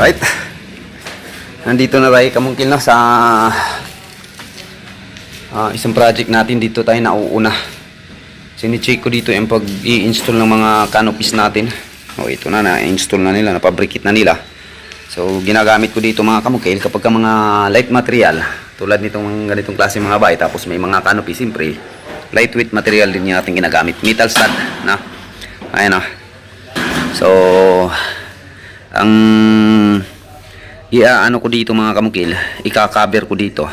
Right. Nandito na tayo kamungkil na sa ah, isang project natin dito tayo nauuna. Sinicheck ko dito yung pag i-install ng mga canopies natin. O ito na, na-install na nila, napabrikit na nila. So ginagamit ko dito mga kamukil kapag ka mga light material tulad nitong ganitong klase mga bahay tapos may mga canopy siyempre lightweight material din yung ating ginagamit metal stud na ayan o so ang iaano ko dito mga kamukil ika-cover ko dito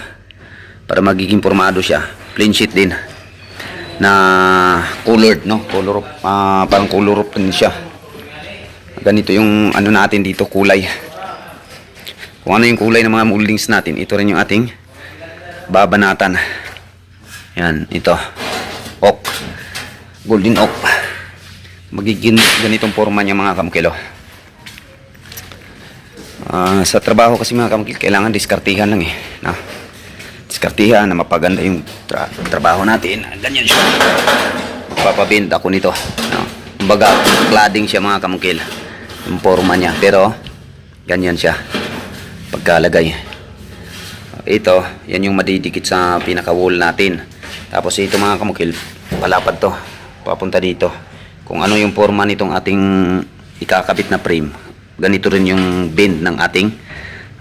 para magiging formado siya. Plain sheet din. Na colored no? Color ah, parang color din siya. Ganito yung ano natin dito kulay. Kung ano yung kulay ng mga moldings natin ito rin yung ating babanatan. Yan ito. Oak golden oak magiging ganitong forma niya mga kamukilo Ah, sa trabaho kasi mga kamukil kailangan diskartihan lang eh na diskartihan na mapaganda yung tra- trabaho natin. Ganyan siya. Magpapabind ako nito no? kumbaga cladding siya mga kamukil yung forma niya. Pero ganyan siya pagkalagay. Ito yan yung madidikit sa pinaka wall natin. Tapos ito mga kamukil palapad to papunta dito. Kung ano yung forma nitong ating ikakabit na frame ganito rin yung bend ng ating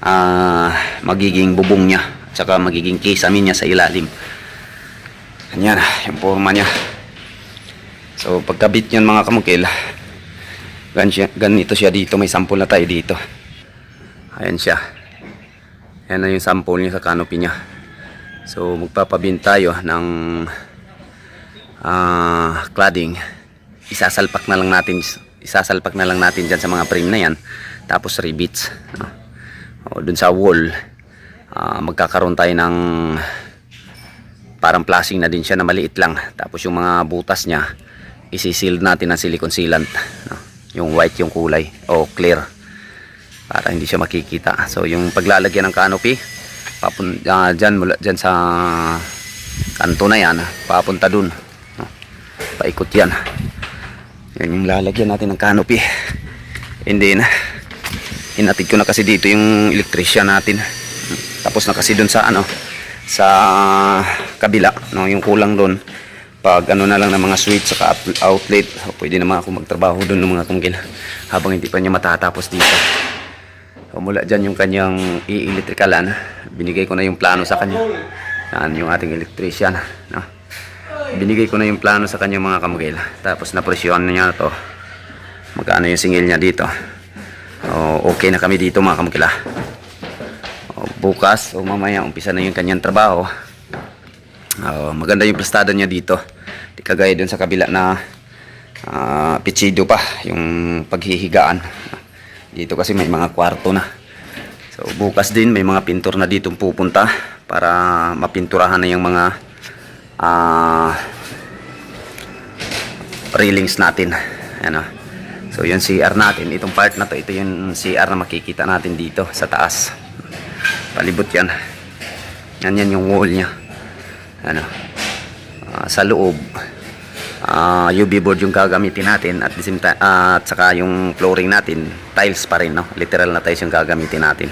ah, magiging bubong niya at saka magiging kisame niya sa ilalim. Ganyan yung forma niya. So pagkabit yan mga kamukil ganito siya dito. May sample na tayo dito. Ayan siya. Yan na yung sample niya sa canopy niya. So magpapabin tayo ng ah, cladding. Isasalpak na lang natin isasalpak na lang natin dyan sa mga frame na yan. Tapos rivets no? o dun sa wall ah, magkakaroon tayo ng parang flashing na din siya na maliit lang. Tapos yung mga butas niya isiseal natin ng silicone sealant. No? yung white yung kulay. O clear. Para hindi siya makikita. So yung paglalagyan ng canopy papun ah, dyan, mula, dyan sa kanto na yan papunta dun. No? paikot yan yan yung lalagyan natin ng canopy. And then inatid ko na kasi dito yung electrician natin. Tapos na kasi dun sa ano sa kabila no? Yung kulang doon pag ano na lang ng mga switch saka out- outlet so, pwede naman ako magtrabaho doon ng mga kumkin habang hindi pa niya matatapos dito. So, mula dyan yung kanyang i-electricalan. Binigay ko na yung plano sa kanya. Yan yung ating electrician no? Binigay ko na yung plano sa kanya mga kamugil. Tapos napresyon niya to. Magkano yung singil niya dito. O, okay na kami dito mga kamugil ah. O, bukas o mamaya umpisa na yung kanyang trabaho. O, maganda yung plastada niya dito. Di kagaya dun sa kabila na ah, pichido pa yung paghihigaan. Dito kasi may mga kwarto na. So bukas din may mga pintor na dito pupunta para mapinturahan na yung mga ah railings natin ano. So yung CR natin. Itong part na to ito yung CR na makikita natin dito sa taas. Palibot yan. Yan yan yung wall nya ano. Ah, sa loob. Ah, UV board yung gagamitin natin at ah, at saka yung flooring natin tiles pa rin no? Literal na tiles yung gagamitin natin.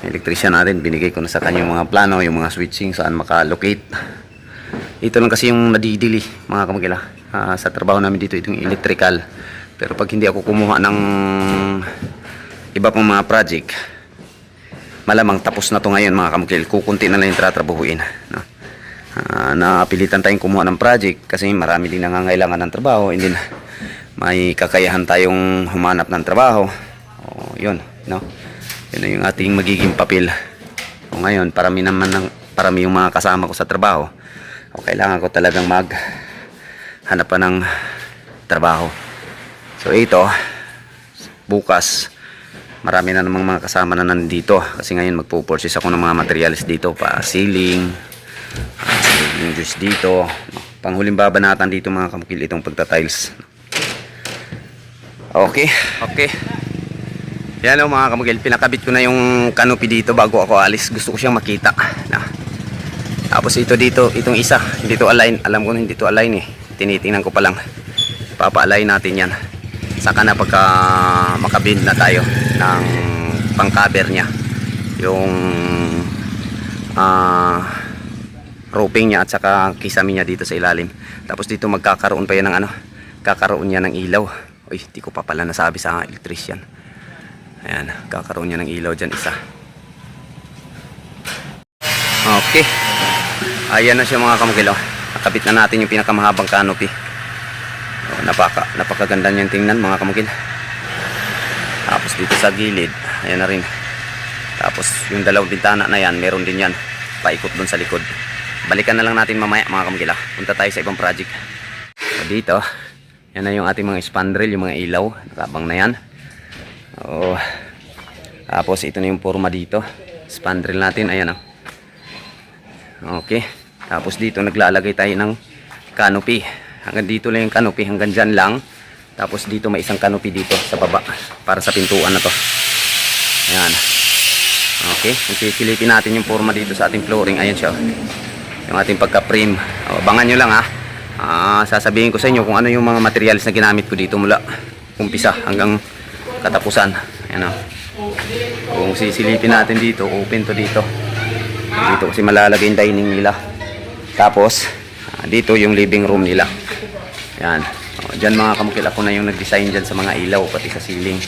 Electrician natin binigay ko na sa kanya yung mga plano yung mga switching saan makalocate ito lang kasi yung nadidili mga kamagila. Ah, sa trabaho namin dito itong electrical. Pero pag hindi ako kumuha ng iba pang mga project malamang tapos na to ngayon mga kamagil kukunti na lang yung tratrabahuin no? Ah, napilitan tayong kumuha ng project kasi marami din nangangailangan ng trabaho. And then may kakayahan tayong humanap ng trabaho. O yun no? Yun na yung ating magiging papel. O ngayon parami naman ng, parami yung mga kasama ko sa trabaho o kailangan ko talagang mag hanap pa ng trabaho. So ito bukas marami na namang mga kasama na nandito. Kasi ngayon magpo-purchase ako ng mga materials dito. Pa ceiling ah, yung juice dito. Panghuling babanatan dito mga kamukil itong pagta-tiles. Okay. Okay. Yan o mga kamukil. Pinakabit ko na yung canopy dito bago ako alis. Gusto ko siyang makita. Na tapos ito dito itong isa hindi to align. Alam ko hindi to align eh. Tinitingnan ko pa lang. Papa-align natin yan. Saka na pagka makabind na tayo ng pang cover niya. Yung ah roping niya at saka kisame niya dito sa ilalim. Tapos dito magkakaroon pa yan ng ano kakaroon niya ng ilaw. Uy di ko pa pala nasabi sa electrician. Ayan kakaroon niya ng ilaw dyan isa. Okay ayan na siya mga kamukilaw nakabit na natin yung pinakamahabang canopy. Oh, napaka, napakaganda niyang tingnan mga kamukil. Tapos dito sa gilid ayan na rin. Tapos yung dalawang bintana na yan meron din yan. Paikot dun sa likod. Balikan na lang natin mamaya mga kamukila punta tayo sa ibang project. So, dito yan na yung ating mga spandrel yung mga ilaw. Nakabang na yan. Oh, tapos ito na yung forma dito. Spandrel natin ayan oh. okay tapos dito naglalagay tayo ng canopy hanggang dito lang yung canopy hanggang dyan lang tapos dito may isang canopy dito sa baba para sa pintuan na to ayan Okay, sisilipin natin yung forma dito sa ating flooring, ayan siya. Yung ating pagka-frame. Abangan nyo lang ha. Ah, sasabihin ko sa inyo kung ano yung mga materials na ginamit ko dito mula umpisa hanggang katapusan. Ayan o. Kung sisilipin natin dito, open to dito. Dito kasi malalagay yung dining nila. Tapos, ah, dito yung living room nila. Ayan. O, dyan mga kamukil ako na yung nag-design dyan sa mga ilaw, pati sa ceiling.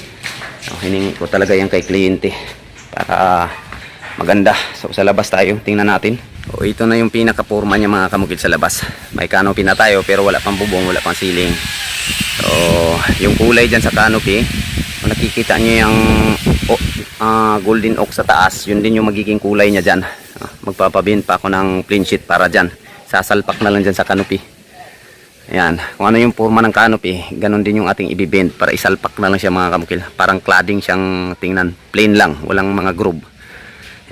O, hiningi ko talaga yan kay kliyente para maganda. So sa labas tayo, tingnan natin. O ito na yung pinaka-forma niya mga kamukil sa labas. May canopy na tayo pero wala pang bubong, wala pang ceiling. So yung kulay dyan sa canopy, nakikita niyo yung o, ah, golden oak sa taas, yun din yung magiging kulay niya dyan. Magpapabin pa ako ng plain sheet para dyan. Sasalpak na lang dyan sa canopy. Ayan, kung ano yung forma ng canopy, ganun din yung ating ibibend para isalpak na lang siya mga kamukil. Parang cladding siyang tingnan, plain lang, walang mga groove.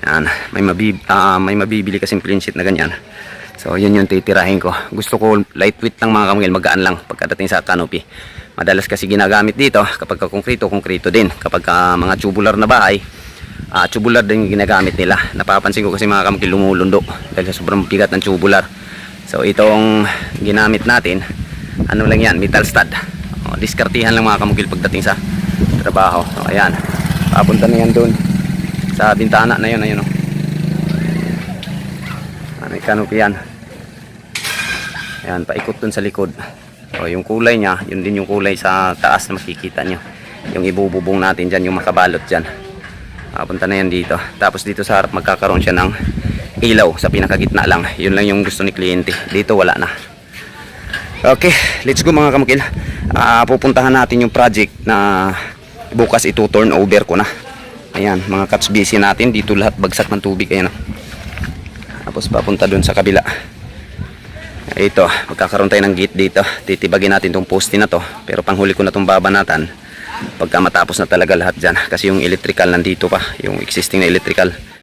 Ayan, may, mabib ah, may mabibili kasing plain sheet na ganyan. So, yun yung titirahin ko. Gusto ko lightweight lang mga kamukil, magaan lang pagkadating sa canopy. Madalas kasi ginagamit dito, kapag ka konkrito, konkrito din. Kapag ka mga tubular na bahay, ah tubular din ginagamit nila. Napapansin ko kasi mga kamukil lumulundo dahil sa sobrang bigat ng tubular. So itong ginamit natin, ano lang yan, metal stud. O, diskartihan lang mga kamugil pagdating sa trabaho. So ayan, papunta na yan doon sa bintana na yun, ayun o. Ah, may canopy yan. Ayan, paikot dun sa likod. So yung kulay niya, yun din yung kulay sa taas na makikita nyo. Yung ibububong natin dyan, yung makabalot dyan. Papunta na yan dito. Tapos dito sa harap magkakaroon siya ng ilaw sa pinakagitna lang. Yun lang yung gusto ni kliyente. Dito wala na. Okay, let's go mga kamukil. Ah, pupuntahan natin yung project na bukas ito turn over ko na. Ayan, mga cuts busy natin. Dito lahat bagsak ng tubig. Ayan. Tapos papunta dun sa kabila. Ito, magkakaroon tayo ng gate dito. Titibagin natin tong poste na to. Pero panghuli ko na tong babanatan. Pagka matapos na talaga lahat dyan. Kasi yung electrical nandito pa. Yung existing na electrical.